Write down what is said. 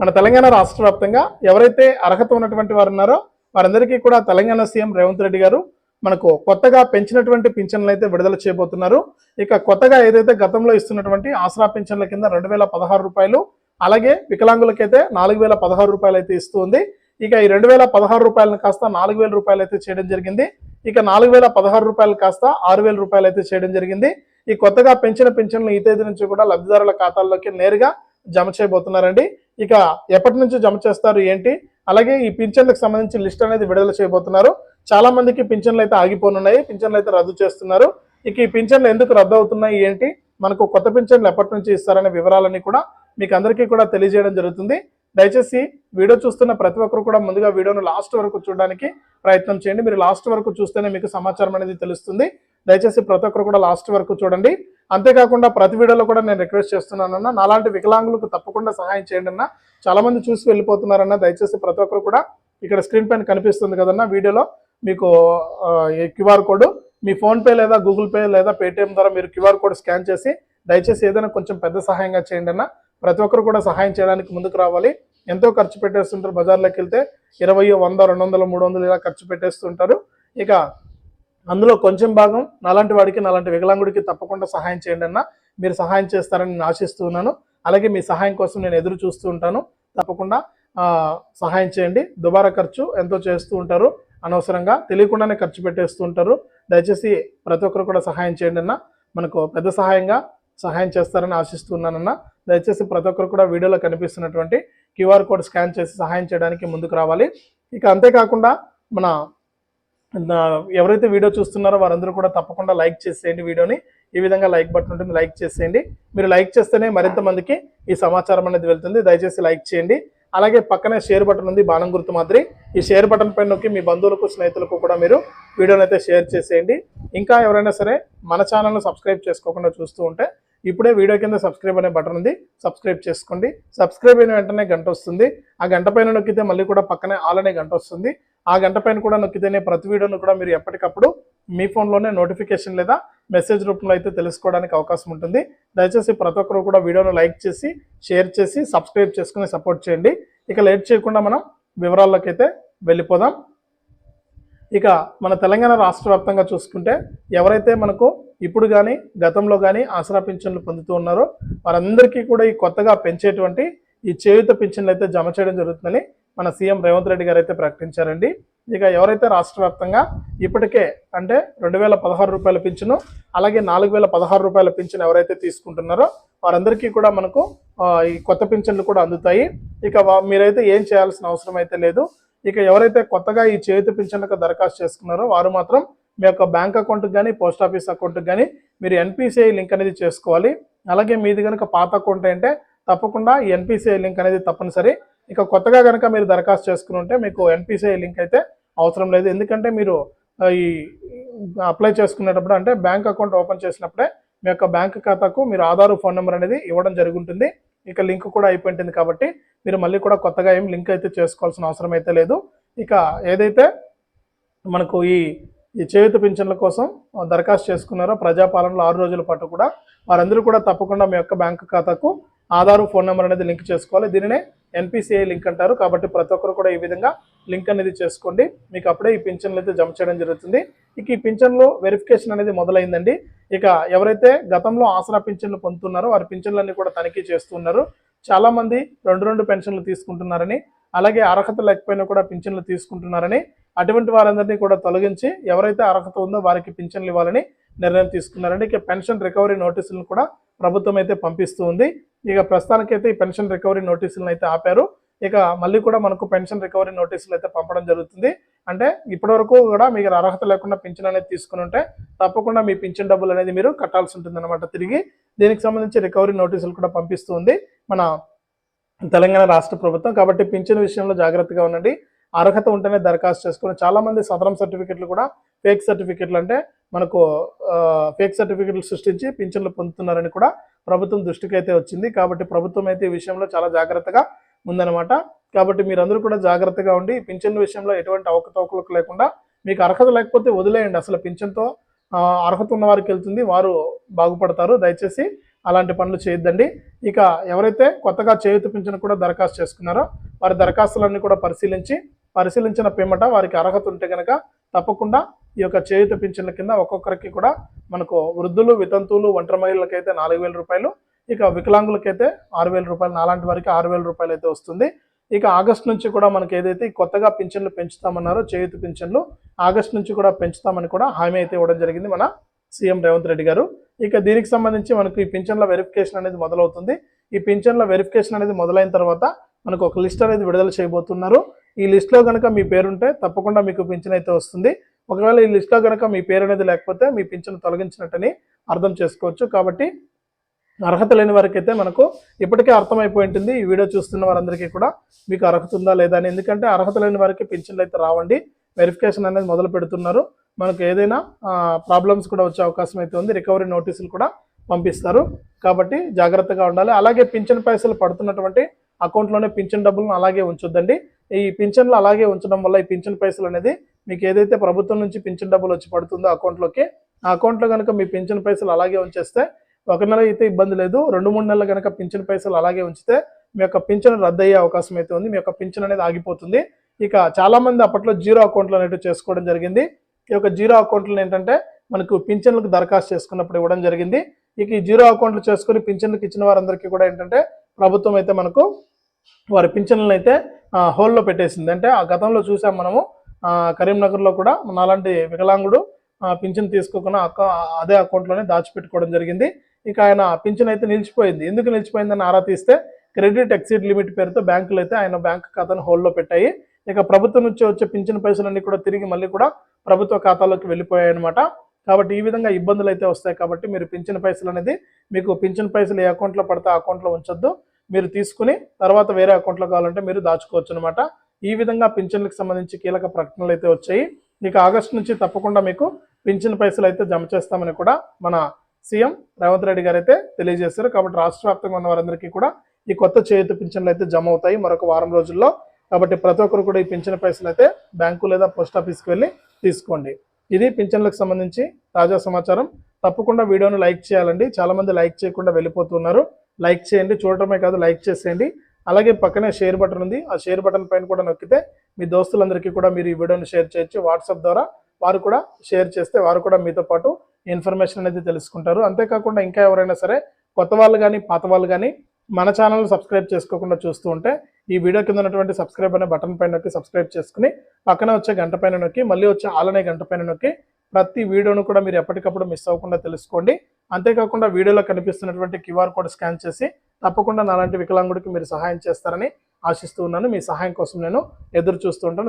మన తెలంగాణ రాష్ట్ర వ్యాప్తంగా ఎవరైతే అర్హత ఉన్నటువంటి వారు ఉన్నారో వారందరికీ కూడా తెలంగాణ సీఎం రేవంత్ రెడ్డి గారు మనకు కొత్తగా పెంచినటువంటి పింఛన్లు అయితే విడుదల చేయబోతున్నారు. ఇక కొత్తగా ఏదైతే గతంలో ఇస్తున్నటువంటి ఆసరా పింఛన్ల కింద రెండు వేల పదహారు రూపాయలు అలాగే వికలాంగులకైతే నాలుగు వేల పదహారు రూపాయలు అయితే ఇస్తుంది ఇక ఈ రెండు వేల పదహారు రూపాయలను కాస్త నాలుగు వేల రూపాయలు అయితే చేయడం జరిగింది. ఇక నాలుగు వేల పదహారు రూపాయలు కాస్త ఆరు వేల రూపాయలు అయితే చేయడం జరిగింది. ఈ కొత్తగా పెంచిన పింఛన్లు ఈ తేదీ నుంచి కూడా లబ్ధిదారుల ఖాతాల్లోకి నేరుగా జమ చేయబోతున్నారండి. ఇక ఎప్పటి నుంచి జమ చేస్తారు ఏంటి? అలాగే ఈ పింఛన్లకు సంబంధించి లిస్ట్ అనేది విడుదల చేయబోతున్నారు. చాలా మందికి పింఛన్లు అయితే ఆగిపోనున్నాయి పింఛన్లు అయితే రద్దు చేస్తున్నారు. ఇక ఈ పింఛన్లు ఎందుకు రద్దు అవుతున్నాయి ఏంటి? మనకు కొత్త పింఛన్లు ఎప్పటి నుంచి ఇస్తారనే వివరాలన్నీ కూడా మీకు అందరికీ కూడా తెలియజేయడం జరుగుతుంది. దయచేసి వీడియో చూస్తున్న ప్రతి ఒక్కరు కూడా ముందుగా వీడియోను లాస్ట్ వరకు చూడడానికి ప్రయత్నం చేయండి. మీరు లాస్ట్ వరకు చూస్తేనే మీకు సమాచారం అనేది తెలుస్తుంది. దయచేసి ప్రతి ఒక్కరు కూడా లాస్ట్ వరకు చూడండి. అంతేకాకుండా ప్రతి వీడియోలో కూడా నేను రిక్వెస్ట్ చేస్తున్నానన్న నాలాంటి వికలాంగులకు తప్పకుండా సహాయం చేయండి అన్న. చాలా మంది చూసి వెళ్ళిపోతున్నారన్న. దయచేసి ప్రతి ఒక్కరు కూడా ఇక్కడ స్క్రీన్ పైన కనిపిస్తుంది కదన్న వీడియోలో. మీకు క్యూఆర్ కోడ్ మీ ఫోన్పే లేదా గూగుల్ పే లేదా పేటిఎం ద్వారా మీరు క్యూఆర్ కోడ్ స్కాన్ చేసి దయచేసి ఏదైనా కొంచెం పెద్ద సహాయంగా చేయండి అన్న. ప్రతి ఒక్కరు కూడా సహాయం చేయడానికి ముందుకు రావాలి. ఎంతో ఖర్చు పెట్టేస్తుంటారు బజార్లోకి వెళ్తే ఇరవై వంద రెండు వందలు మూడు వందలు ఇలా ఖర్చు పెట్టేస్తుంటారు. ఇక అందులో కొంచెం భాగం నాలాంటి వాడికి నాలాంటి వికలాంగుడికి తప్పకుండా సహాయం చేయండి అన్న. మీరు సహాయం చేస్తారని నేను ఆశిస్తూ ఉన్నాను. అలాగే మీ సహాయం కోసం నేను ఎదురు చూస్తూ ఉంటాను. తప్పకుండా సహాయం చేయండి. దుబారా ఖర్చు ఎంతో చేస్తూ ఉంటారు. అనవసరంగా తెలియకుండానే ఖర్చు పెట్టేస్తూ ఉంటారు. దయచేసి ప్రతి ఒక్కరు కూడా సహాయం చేయండి అన్న. మనకు పెద్ద సహాయంగా సహాయం చేస్తారని ఆశిస్తున్నానన్న దయచేసి ప్రతి ఒక్కరు కూడా వీడియోలో కనిపిస్తున్నటువంటి క్యూఆర్ కోడ్ స్కాన్ చేసి సహాయం చేయడానికి ముందుకు రావాలి. ఇక అంతేకాకుండా మన ఎవరైతే వీడియో చూస్తున్నారో వారందరూ కూడా తప్పకుండా లైక్ చేసేయండి వీడియోని. ఈ విధంగా లైక్ బటన్ ఉంటుంది లైక్ చేసేయండి. మీరు లైక్ చేస్తేనే మరింత మందికి ఈ సమాచారం అనేది వెళ్తుంది. దయచేసి లైక్ చేయండి. అలాగే పక్కనే షేర్ బటన్ ఉంది బాణం గుర్తు మాదిరి. ఈ షేర్ బటన్ పైన నొక్కి మీ బంధువులకు స్నేహితులకు కూడా మీరు వీడియోని అయితే షేర్ చేసేయండి. ఇంకా ఎవరైనా సరే మన ఛానల్ను సబ్స్క్రైబ్ చేసుకోకుండా చూస్తూ ఉంటే ఇప్పుడే వీడియో కింద సబ్స్క్రైబ్ అనే బటన్ ఉంది సబ్స్క్రైబ్ చేసుకోండి. సబ్స్క్రైబ్ అయిన వెంటనే గంట వస్తుంది. ఆ గంట పైన నొక్కితే మళ్ళీ కూడా పక్కనే ఆల్ అనే గంట వస్తుంది. ఆ గంట పైన కూడా నొక్కితేనే ప్రతి వీడియోను కూడా మీరు ఎప్పటికప్పుడు మీ ఫోన్లోనే నోటిఫికేషన్ లేదా మెసేజ్ రూపంలో అయితే తెలుసుకోవడానికి అవకాశం ఉంటుంది. దయచేసి ప్రతి ఒక్కరు కూడా వీడియోను లైక్ చేసి షేర్ చేసి సబ్స్క్రైబ్ చేసుకుని సపోర్ట్ చేయండి. ఇక లేట్ చేయకుండా మనం వివరాల్లోకి అయితే వెళ్ళిపోదాం. ఇక మన తెలంగాణ రాష్ట్ర వ్యాప్తంగా చూసుకుంటే ఎవరైతే మనకు ఇప్పుడు కానీ గతంలో కానీ ఆసరా పింఛన్లు పొందుతూ ఉన్నారో వారందరికీ కూడా ఈ కొత్తగా పెంచేటువంటి ఈ చేయుత పింఛన్లు అయితే జమ చేయడం జరుగుతుందని మన సీఎం రేవంత్ రెడ్డి గారు అయితే ప్రకటించారండి. ఇక ఎవరైతే రాష్ట్ర వ్యాప్తంగా ఇప్పటికే అంటే రెండు వేల పదహారు రూపాయల పింఛను అలాగే నాలుగు వేల పదహారు రూపాయల పింఛను ఎవరైతే తీసుకుంటున్నారో వారందరికీ కూడా మనకు ఈ కొత్త పింఛన్లు కూడా అందుతాయి. ఇక మీరైతే ఏం చేయాల్సిన అవసరం అయితే లేదు. ఇక ఎవరైతే కొత్తగా ఈ చేతి పింఛన్లకు దరఖాస్తు చేసుకున్నారో వారు మాత్రం మీ యొక్క బ్యాంక్ అకౌంట్కి కానీ పోస్ట్ ఆఫీస్ అకౌంట్కి కానీ మీరు ఎన్పిసిఐ లింక్ అనేది చేసుకోవాలి. అలాగే మీది కనుక పాత అకౌంట్ అంటే తప్పకుండా ఈ ఎన్పిసిఐ లింక్ అనేది తప్పనిసరి. ఇక కొత్తగా కనుక మీరు దరఖాస్తు చేసుకుని ఉంటే మీకు ఎన్పిసిఐ లింక్ అయితే అవసరం లేదు. ఎందుకంటే మీరు ఈ అప్లై చేసుకునేటప్పుడు అంటే బ్యాంక్ అకౌంట్ ఓపెన్ చేసినప్పుడే మీ యొక్క బ్యాంక్ ఖాతాకు మీరు ఆధార్ ఫోన్ నెంబర్ అనేది ఇవ్వడం జరుగుతుంది. ఇక లింక్ కూడా అయిపోయింటుంది కాబట్టి మీరు మళ్ళీ కూడా కొత్తగా ఏం లింక్ అయితే చేసుకోవాల్సిన అవసరం అయితే లేదు. ఇక ఏదైతే మనకు ఈ ఈ చేయుత పింఛన్ల కోసం దరఖాస్తు చేసుకున్నారో ప్రజాపాలనలో ఆరు రోజుల పాటు కూడా వారందరూ కూడా తప్పకుండా మీ యొక్క బ్యాంక్ ఖాతాకు ఆధార్ ఫోన్ నెంబర్ అనేది లింక్ చేసుకోవాలి. దీనినే ఎన్పిసిఐ లింక్ అంటారు. కాబట్టి ప్రతి ఒక్కరు కూడా ఈ విధంగా లింక్ అనేది చేసుకోండి. మీకు అప్పుడే ఈ పింఛన్లు అయితే జమ చేయడం జరుగుతుంది. ఇక ఈ పింఛన్లో వెరిఫికేషన్ అనేది మొదలైందండి. ఇక ఎవరైతే గతంలో ఆసరా పింఛన్లు పొందుతున్నారో వారి పింఛన్లన్నీ కూడా తనిఖీ చేస్తున్నారు చాలామంది రెండు రెండు పెన్షన్లు తీసుకుంటున్నారని అలాగే అర్హత లేకపోయినా కూడా పింఛన్లు తీసుకుంటున్నారని అటువంటి వారందరినీ కూడా తొలగించి ఎవరైతే అర్హత ఉందో వారికి పింఛన్లు ఇవ్వాలని నిర్ణయం తీసుకున్నారండి. ఇక పెన్షన్ రికవరీ నోటీసులను కూడా ప్రభుత్వం అయితే పంపిస్తూ ఉంది. ఇక ప్రస్తుతానికైతే ఈ పెన్షన్ రికవరీ నోటీసులను అయితే ఆపారు. ఇక మళ్ళీ కూడా మనకు పెన్షన్ రికవరీ నోటీసులు అయితే పంపడం జరుగుతుంది. అంటే ఇప్పటివరకు కూడా మీకు అర్హత లేకుండా పింఛన్ అనేది తీసుకుని ఉంటే తప్పకుండా మీ పింఛన్ డబ్బులు అనేది మీరు కట్టాల్సి ఉంటుంది తిరిగి. దీనికి సంబంధించి రికవరీ నోటీసులు కూడా పంపిస్తుంది మన తెలంగాణ రాష్ట్ర ప్రభుత్వం. కాబట్టి పింఛన్ విషయంలో జాగ్రత్తగా ఉండండి. అర్హత ఉంటేనే దరఖాస్తు చేసుకుని చాలామంది సదరం సర్టిఫికెట్లు కూడా ఫేక్ సర్టిఫికెట్లు అంటే మనకు ఫేక్ సర్టిఫికెట్లు సృష్టించి పింఛన్లు పొందుతున్నారని కూడా ప్రభుత్వం దృష్టికి అయితే వచ్చింది. కాబట్టి ప్రభుత్వం అయితే ఈ విషయంలో చాలా జాగ్రత్తగా ఉందన్నమాట. కాబట్టి మీరందరూ కూడా జాగ్రత్తగా ఉండి పింఛన్ విషయంలో ఎటువంటి అవకతవకలకు లేకుండా మీకు అర్హత లేకపోతే వదిలేయండి. అసలు పింఛన్తో అర్హత ఉన్న వారికి వెళ్తుంది వారు బాగుపడతారు. దయచేసి అలాంటి పనులు చేయొద్దండి. ఇక ఎవరైతే కొత్తగా చేయూత పింఛను కూడా దరఖాస్తు చేసుకున్నారో వారి దరఖాస్తులన్నీ కూడా పరిశీలించి పరిశీలించిన పిమ్మట వారికి అర్హత ఉంటే కనుక తప్పకుండా ఈ యొక్క చేయూత పింఛన్ల కింద ఒక్కొక్కరికి కూడా మనకు వృద్ధులు వితంతువులు ఒంటరి మహిళలకైతే నాలుగు వేల రూపాయలు ఇక వికలాంగులకైతే ఆరు వేల రూపాయలు నాలాంటి వారికి ఆరు వేల రూపాయలు అయితే వస్తుంది. ఇక ఆగస్ట్ నుంచి కూడా మనకి ఏదైతే కొత్తగా పింఛన్లు పెంచుతామన్నారో చేయుత పింఛన్లు ఆగస్ట్ నుంచి కూడా పెంచుతామని కూడా హామీ అయితే ఇవ్వడం జరిగింది మన సీఎం రేవంత్ రెడ్డి గారు. ఇక దీనికి సంబంధించి మనకు ఈ పింఛన్ల వెరిఫికేషన్ అనేది మొదలవుతుంది. ఈ పింఛన్ల వెరిఫికేషన్ అనేది మొదలైన తర్వాత మనకు ఒక లిస్ట్ అనేది విడుదల చేయబోతున్నారు. ఈ లిస్ట్లో కనుక మీ పేరుంటే తప్పకుండా మీకు పింఛన్ అయితే వస్తుంది. ఒకవేళ ఈ లిస్ట్లో కనుక మీ పేరు అనేది లేకపోతే మీ పింఛన్ తొలగించినట్టని అర్థం చేసుకోవచ్చు. కాబట్టి అర్హత లేని వారికైతే మనకు ఇప్పటికే అర్థమైపోయి ఉంటుంది. ఈ వీడియో చూస్తున్న వారందరికీ కూడా మీకు అర్హత ఉందా లేదా అని. ఎందుకంటే అర్హత లేని వారికి పింఛన్లు అయితే రావండి. వెరిఫికేషన్ అనేది మొదలు పెడుతున్నారు. మనకు ఏదైనా ప్రాబ్లమ్స్ కూడా వచ్చే అవకాశం అయితే ఉంది. రికవరీ నోటీసులు కూడా పంపిస్తారు. కాబట్టి జాగ్రత్తగా ఉండాలి. అలాగే పింఛన్ పైసలు పడుతున్నటువంటి అకౌంట్లోనే పింఛన్ డబ్బులను అలాగే ఉంచొద్దండి. ఈ పింఛన్లు అలాగే ఉంచడం వల్ల ఈ పింఛన్ పైసలు అనేది మీకు ఏదైతే ప్రభుత్వం నుంచి పింఛన్ డబ్బులు వచ్చి పడుతుందో అకౌంట్లోకి ఆ అకౌంట్లో కనుక మీ పింఛన్ పైసలు అలాగే ఉంచేస్తే ఒక నెల అయితే ఇబ్బంది లేదు. రెండు మూడు నెలలు కనుక పింఛన్ పైసలు అలాగే ఉంచితే మీ యొక్క పింఛన్ రద్దు అయ్యే అవకాశం అయితే ఉంది. మీ యొక్క పింఛన్ అనేది ఆగిపోతుంది. ఇక చాలా మంది అప్పట్లో జీరో అకౌంట్లు అనేవి చేసుకోవడం జరిగింది. ఈ యొక్క జీరో అకౌంట్లు ఏంటంటే మనకు పింఛన్లకు దరఖాస్తు చేసుకున్నప్పుడు ఇవ్వడం జరిగింది. ఇక ఈ జీరో అకౌంట్లు చేసుకుని పింఛన్లకు ఇచ్చిన వారందరికీ కూడా ఏంటంటే ప్రభుత్వం అయితే మనకు వారి పింఛన్లను అయితే హోల్లో పెట్టేసింది. అంటే ఆ గతంలో చూసాం మనము కరీంనగర్లో కూడా నాలాంటి వికలాంగుడు పింఛన్ తీసుకోకుండా అక్క అదే అకౌంట్లోనే దాచిపెట్టుకోవడం జరిగింది. ఇక ఆయన పింఛన్ అయితే నిలిచిపోయింది. ఎందుకు నిలిచిపోయిందని ఆరా తీస్తే క్రెడిట్ ఎక్సిడ్ లిమిట్ పేరుతో బ్యాంకులు అయితే ఆయన బ్యాంక్ ఖాతాను హోల్లో పెట్టాయి. ఇక ప్రభుత్వం నుంచి వచ్చే పింఛన్ పైసలన్నీ కూడా తిరిగి మళ్ళీ కూడా ప్రభుత్వ ఖాతాలోకి వెళ్ళిపోయాయి అనమాట కాబట్టి ఈ విధంగా ఇబ్బందులు అయితే వస్తాయి. కాబట్టి మీరు పింఛన్ పైసలు అనేది మీకు పింఛన్ పైసలు ఏ అకౌంట్లో పడితే ఆ అకౌంట్లో ఉంచొద్దు. మీరు తీసుకుని తర్వాత వేరే అకౌంట్లో కావాలంటే మీరు దాచుకోవచ్చు అనమాట ఈ విధంగా పింఛన్లకు సంబంధించి కీలక ప్రకటనలు అయితే వచ్చాయి. ఇక ఆగస్టు నుంచి తప్పకుండా మీకు పింఛన్ పైసలు అయితే జమ చేస్తామని కూడా మన సీఎం రేవంత్ రెడ్డి గారు అయితే తెలియజేశారు. కాబట్టి రాష్ట్ర వ్యాప్తంగా ఉన్న వారందరికీ కూడా ఈ కొత్త చేతి పింఛన్లు అయితే జమ అవుతాయి మరొక వారం రోజుల్లో. కాబట్టి ప్రతి ఒక్కరు కూడా ఈ పింఛన్ పైసలు అయితే బ్యాంకు లేదా పోస్ట్ ఆఫీస్కి వెళ్ళి తీసుకోండి. ఇది పింఛన్లకు సంబంధించి తాజా సమాచారం. తప్పకుండా వీడియోను లైక్ చేయాలండి. చాలామంది లైక్ చేయకుండా వెళ్ళిపోతున్నారు. లైక్ చేయండి చూడటమే కాదు లైక్ చేసేయండి. అలాగే పక్కనే షేర్ బటన్ ఉంది. ఆ షేర్ బటన్ పైన కూడా నొక్కితే మీ దోస్తులందరికీ కూడా మీరు ఈ వీడియోని షేర్ చేయొచ్చు. వాట్సాప్ ద్వారా వారు కూడా షేర్ చేస్తే వారు కూడా మీతో పాటు ఇన్ఫర్మేషన్ అనేది తెలుసుకుంటారు. అంతేకాకుండా ఇంకా ఎవరైనా సరే కొత్త వాళ్ళు కానీ పాత వాళ్ళు కానీ మన ఛానల్ సబ్స్క్రైబ్ చేసుకోకుండా చూస్తూ ఉంటే ఈ వీడియో కింద ఉన్నటువంటి సబ్స్క్రైబ్ అనే బటన్ పైన నొక్కి సబ్స్క్రైబ్ చేసుకుని పక్కన వచ్చే గంట పైన నొక్కి మళ్ళీ వచ్చే ఆలనే గంట పైన నొక్కి ప్రతి వీడియోను కూడా మీరు ఎప్పటికప్పుడు మిస్ అవ్వకుండా తెలుసుకోండి. అంతేకాకుండా వీడియోలో కనిపిస్తున్నటువంటి క్యూఆర్ కోడ్ స్కాన్ చేసి తప్పకుండా నాలాంటి వికలాంగుడికి మీరు సహాయం చేస్తారని ఆశిస్తూ ఉన్నాను. మీ సహాయం కోసం నేను ఎదురు చూస్తూ ఉంటాను.